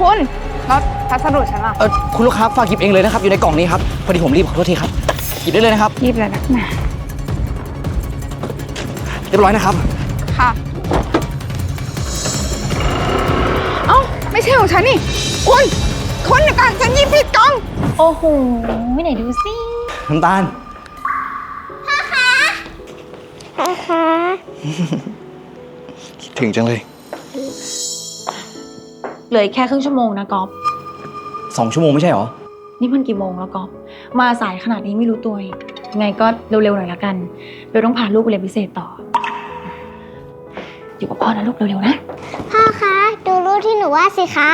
คุณแล้วพัสดุฉันล่ะ เออคุณลูกค้าฝากหยิบเองเลยนะครับ อยู่ในกล่องนี้ครับ พอดีผมรีบขอโทษทีครับ หยิบได้เลยนะครับ รีบเลยนักหนาเรียบร้อยนะครับ ค่ะ เอ้า ไม่ใช่ของฉันนี่ คุณ คุณเดี๋ยวก่อนฉันหยิบผิดกล่อง โอ้โหไหนดูสิน้ำตาลนะคะคิดถึงจังเลย เหลืออีกแค่ครึ่งชั่วโมงนะก๊อฟสองชั่วโมงไม่ใช่เหรอ นี่มันกี่โมงแล้วก๊อฟมาสายขนาดนี้ไม่รู้ตัวอีกยังไงก็เร็วๆหน่อยละกันเบลต้องพาลูกไปเรียนพิเศษต่อ อยู่กับพ่อนะลูกเร็วๆนะ พ่อคะ ดูรูปที่หนูวาดสิคะ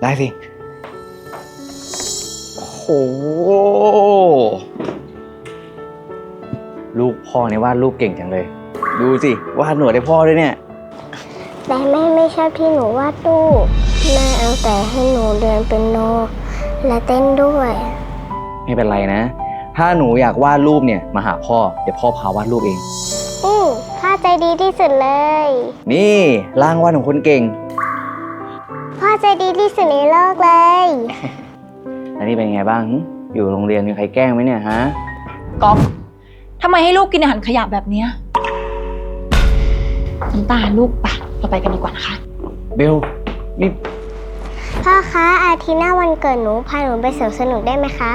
ได้สิ โอ้โห ลูกพ่อเนี่ยวาดรูปเก่งจังเลย ดูสิวาดหนวดให้พ่อด้วยเนี่ย แต่แม่ไม่ชอบที่หนูวาดรูป แม่เอาแต่ให้หนูเดินเป็นโน และเต้นด้วย ไม่เป็นไรนะ ถ้าหนูอยากวาดรูปเนี่ยมาหาพ่อ เดี๋ยวพ่อพาวาดรูปเอง อืมพ่อใจดีที่สุดเลย นี่ร่างวาดของคนเก่ง พ่อใจดีที่สุดในโลกเลย แล้วนี่เป็นไงบ้างหึอยู่โรงเรียนมีใครแกล้งไหมเนี่ยฮะ ก๊อฟทำไมให้ลูกกินอาหารขยะแบบเนี้ยน้ำตาลลูกปะเราไปกันดีกว่านะคะ เบล นี่พ่อ คะ อาทิตย์หน้าวันเกิดหนูพาหนูไปสวนสนุกได้ไหมคะ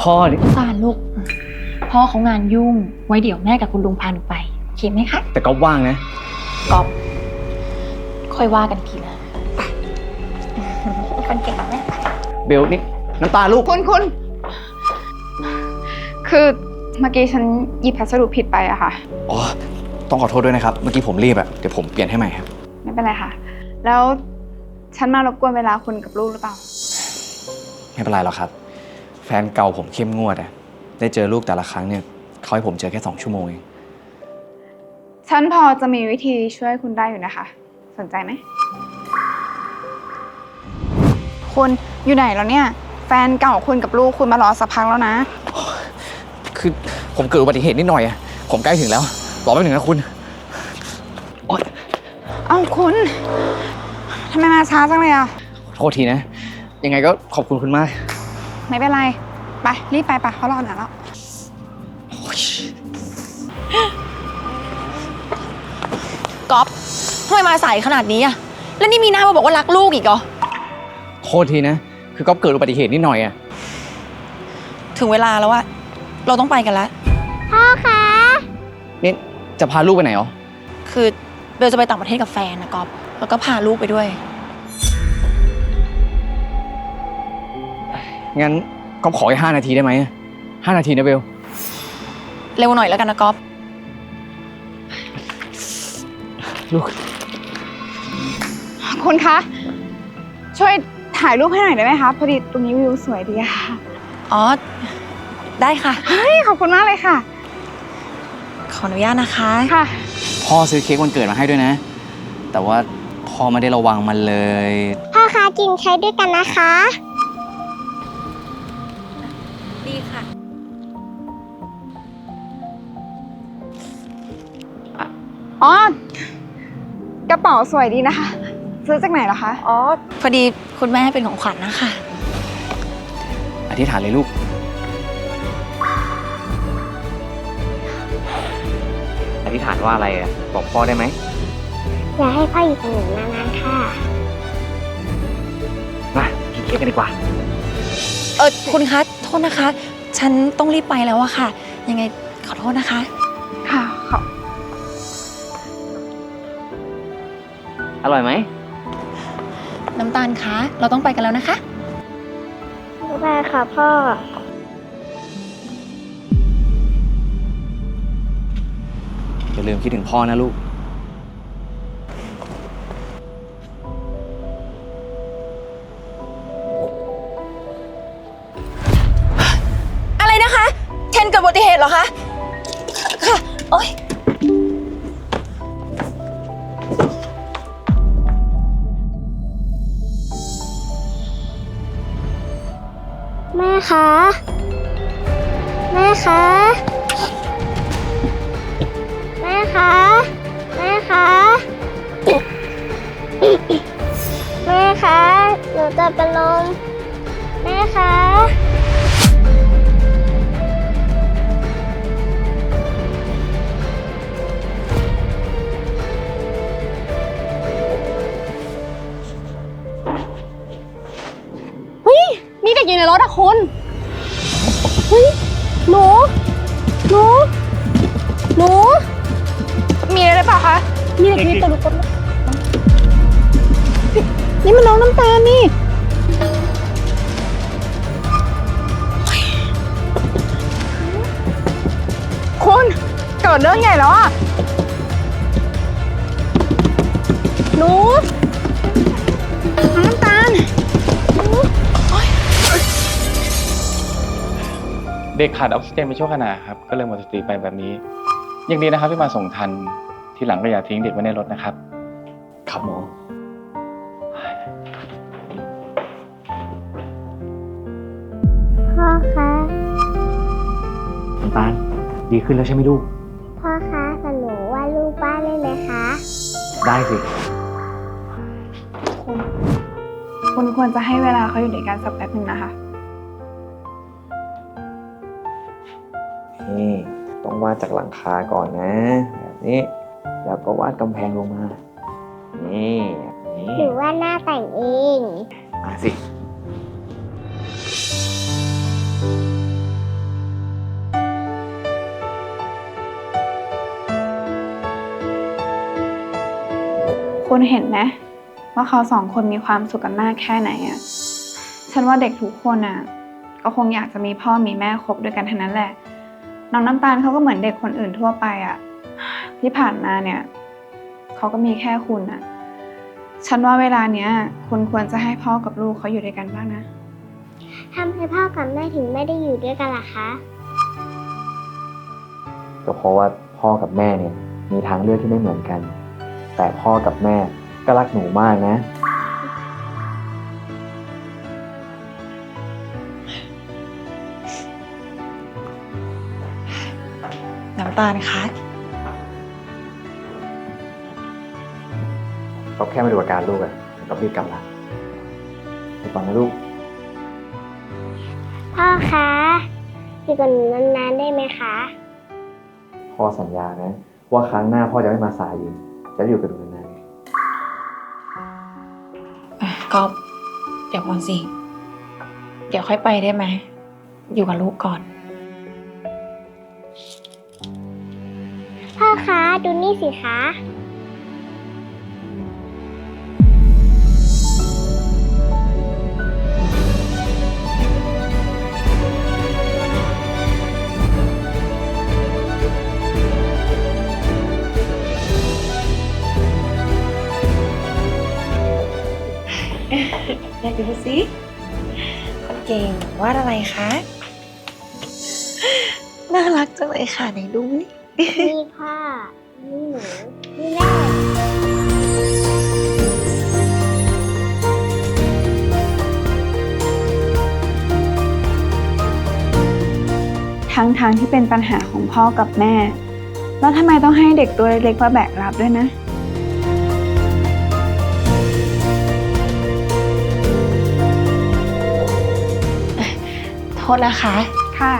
พ่อนี่น้ำตาลลูก พ่อเขางานยุ่ง ไว้เดี๋ยวแม่กับคุณลุงพาหนูไปโอเคไหมคะแต่ก็ว่างนะก๊อฟค่อยว่ากันอีกทีนะคนเก่งนะแม่เบลนี่น้ำตาลูก คุณคุณ คือเมื่อกี้ฉันหยิบพัสดุผิดไปอะค่ะ อ๋อ ต้องขอโทษด้วยนะครับ เมื่อกี้ผมรีบอะเดี๋ยวผมเปลี่ยนให้ใหม่ครับ ไม่เป็นไรค่ะ แล้ว ฉันมารบกวนเวลาคุณกับลูกหรือเปล่า ไม่เป็นไรหรอกครับ แฟนเก่าผมเข้มงวดอะได้เจอลูกแต่ละครั้งเนี่ยเขาให้ผมเจอแค่สองชั่วโมงเอง ฉันพอจะมีวิธีช่วยคุณได้อยู่นะคะ สนใจไหม คุณอยู่ไหนแล้วเนี่ย แฟนเก่าคุณกับลูกคุณมารอสักพักแล้วนะ คือผมเกิดอุบัติเหตุนิดหน่อยอะผมใกล้ถึงแล้ว รอแป๊บหนึ่งนะคุณ ช้าจังเลยอะโทษทีนะ ยังไงก็ขอบคุณคุณมาก ไม่เป็นไร ไป รีบไปปะเขารอนานแล้ว ก๊อฟทำไมมาสายขนาดนี้อะแล้วนี่มีหน้ามาบอกว่ารักลูกอีกเหรอ โทษทีนะ คือก็เกิดอุบัติเหตุนิดหน่อยอะถึงเวลาแล้วอะเราต้องไปกันแล้ว พ่อคะ นี่จะพาลูกไปไหนอ๋อคือเบลจะไปต่างประเทศกับแฟนนะก๊อฟแล้วก็พาลูกไปด้วย งั้นก็ขออีกห้านาทีได้ไหมห้านาทีนะเบล เร็วหน่อยแล้วกันนะก๊อฟลูก คุณคะ ช่วยถ่ายรูปให้หน่อยได้ไหมคะ พอดีตรงนี้วิวสวยดีอะค่ะอ๋อ ได้ค่ะเฮ้ยขอบคุณมากเลยค่ะ ขออนุญาตนะคะ ค่ะ พ่อซื้อเค้กวันเกิดมาให้ด้วยนะ แต่ว่าพ่อไม่ได้ระวังมันเลย พ่อคะกินเค้กด้วยกันนะคะ อ๋อกระเป๋าสวยดีนะคะ ซื้อจากไหนเหรอคะ อ๋อ พอดีคุณแม่ให้เป็นของขวัญนะคะ อธิษฐานเลยลูก อธิษฐานว่าอะไรอะบอกพ่อได้ไหม อยากให้พ่ออยู่กับหนูนานๆค่ะ มากินเค้กกันดีกว่า เออคุณคะ โทษนะคะ ฉันต้องรีบไปแล้วอะค่ะ ยังไงขอโทษนะคะค่ะ อร่อยไหม น้ำตาลคะ เราต้องไปกันแล้วนะคะ บ๊ายบายค่ะพ่อ อย่าลืมคิดถึงพ่อนะลูก อะไรนะคะ เทนเกิดอุบัติเหตุเหรอคะ ค่ะ โอ๊ย แม่คะ แม่คะ แม่คะ แม่คะ แม่คะ หนูจะเป็นลม ถอะคุณเฮ้ยหนู หนู หนู มีอะไรหรือเปล่าคะ มีเด็กอยู่ในรถนี่มันน้องน้ำตาลนี่ คุณเกิดเรื่องใหญ่แล้วอะหนูน้ เด็กขาดออกซิเจนไปชั่วขณะครับ ก็เลยหมดสติไปแบบนี้ ยังดีนะครับที่มาส่งทัน ทีหลังก็อย่าทิ้งเด็กไว้ในรถนะครับ ครับหมอ พ่อคะ น้ำตาล ดีขึ้นแล้วใช่ไหมลูก พ่อคะสนุว่าดรูปป้าได้ไหมคะ ได้สิ คุณ คุณควรจะให้เวลาเขาอยู่ด้วยกันสักแป๊บหนึ่งนะคะ ต้องวาดจากหลังคาก่อนนะแบบนี้ แล้วก็วาดกำแพงลงมา นี่แบบนี้หรือว่าหน้าแต่งเอง มาสิคุณเห็นไหมว่าเขาสองคนมีความสุขกันมากแค่ไหนอะฉันว่าเด็กทุกคนอะก็คงอยากจะมีพ่อมีแม่คบด้วยกันทั้งนั้นแหละ น้องน้ำตาลเขาก็เหมือนเด็กคนอื่นทั่วไปอะที่ผ่านมาเนี่ยเขาก็มีแค่คุณอะฉันว่าเวลาเนี้ยคุณควรจะให้พ่อกับลูกเขาอยู่ด้วยกันบ้างนะ ทำไมพ่อกับแม่ถึงไม่ได้อยู่ด้วยกันล่ะคะ ก็เพราะว่าพ่อกับแม่เนี่ยมีทางเลือกที่ไม่เหมือนกัน แต่พ่อกับแม่ก็รักหนูมากนะ น้ำตาลคะก็แค่มาดูอาการลูกอะก็รีบกลับละไปก่อนนะลูก พ่อคะอยู่กับหนูนานๆได้ไหมคะ พ่อสัญญานะว่าครั้งหน้าพ่อจะไม่มาสายอีกจะอยู่กับหนูนานๆไงอะก็เดี๋ยวก่อนสิ เดี๋ยวค่อยไปได้ไหม อยู่กับลูกก่อน พ่อคะดูนี่สิคะอยากดูสิคนเก่งวาดอะไรคะ น่ารักจังเลยค่ะไหนดูนี่นี่ พ่อนี่หนูนี่แม่ทั้งทางๆที่เป็นปัญหาของพ่อกับแม่ แล้วทำไมต้องให้เด็กตัวเล็กๆมาแบกรับด้วยนะ โทษนะคะ ค่ะ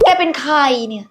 แกเป็นใครเนี่ย